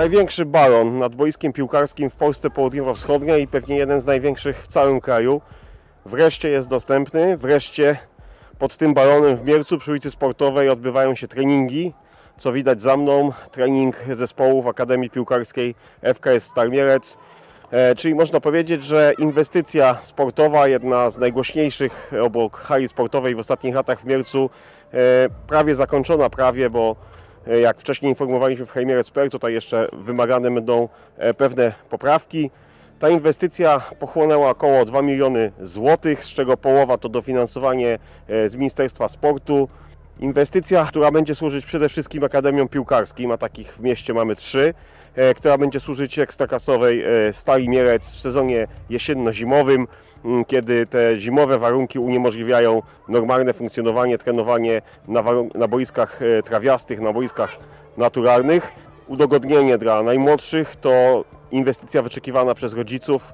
Największy balon nad boiskiem piłkarskim w Polsce Południowo-Wschodniej i pewnie jeden z największych w całym kraju. Wreszcie jest dostępny, wreszcie pod tym balonem w Mielcu przy ulicy Sportowej odbywają się treningi. Co widać za mną, trening zespołów Akademii Piłkarskiej FKS Starmierec. E, Czyli można powiedzieć, że inwestycja sportowa, jedna z najgłośniejszych obok hali sportowej w ostatnich latach w Mielcu, e, prawie zakończona, prawie, bo jak wcześniej informowaliśmy w Hejmierec.pl, tutaj jeszcze wymagane będą e, pewne poprawki. Ta inwestycja pochłonęła około 2 miliony złotych, z czego połowa to dofinansowanie e, z Ministerstwa Sportu. Inwestycja, która będzie służyć przede wszystkim akademiom piłkarskim, a takich w mieście mamy trzy, e, która będzie służyć ekstraklasowej e, Stali Mielec w sezonie jesienno-zimowym, kiedy te zimowe warunki uniemożliwiają normalne funkcjonowanie, trenowanie na, na boiskach e, trawiastych, na boiskach naturalnych. Udogodnienie dla najmłodszych to inwestycja wyczekiwana przez rodziców,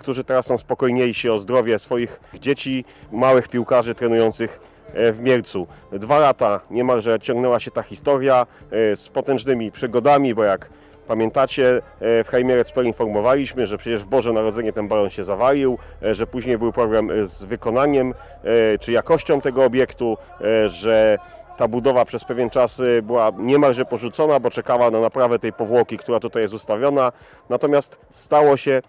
którzy teraz są spokojniejsi o zdrowie swoich dzieci, małych piłkarzy trenujących w Mielcu. Dwa lata niemalże ciągnęła się ta historia e, z potężnymi przygodami, bo jak pamiętacie, e, w Hajmierec.pl informowaliśmy, że przecież w Boże Narodzenie ten balon się zawalił, e, że później był problem e, z wykonaniem e, czy jakością tego obiektu, e, że ta budowa przez pewien czas była niemalże porzucona, bo czekała na naprawę tej powłoki, która tutaj jest ustawiona. Natomiast stało się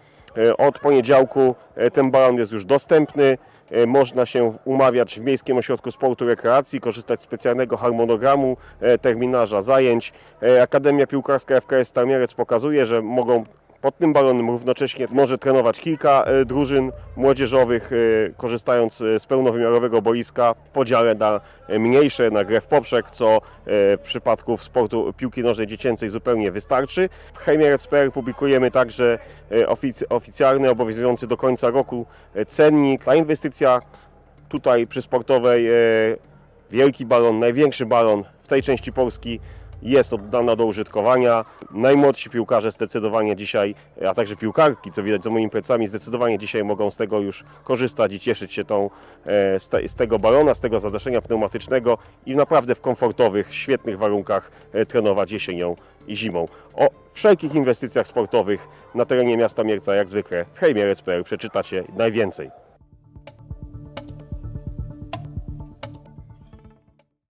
od poniedziałku, y, ten balon jest już dostępny. y, Można się umawiać w Miejskim Ośrodku Sportu i Rekreacji, korzystać z specjalnego harmonogramu, terminarza zajęć. Akademia Piłkarska FKS Starmierec pokazuje, że mogą pod tym balonem równocześnie może trenować kilka e, drużyn młodzieżowych, e, korzystając e, z pełnowymiarowego boiska w podziale na mniejsze, na grę w poprzek, co w przypadku sportu piłki nożnej dziecięcej zupełnie wystarczy. W Hejmierec.pl publikujemy także ofic- oficjalny, obowiązujący do końca roku cennik. Ta inwestycja tutaj przy sportowej wielki balon, największy balon w tej części Polski jest oddana do użytkowania. Najmłodsi piłkarze zdecydowanie dzisiaj, a także piłkarki, co widać za moimi plecami, zdecydowanie dzisiaj mogą z tego już korzystać i cieszyć się tą, e, z, te, z tego balona, z tego zadaszenia pneumatycznego i naprawdę w komfortowych, świetnych warunkach e, trenować jesienią i zimą. O wszelkich inwestycjach sportowych na terenie miasta Mielca, jak zwykle w hejmierec.pl przeczytacie najwięcej.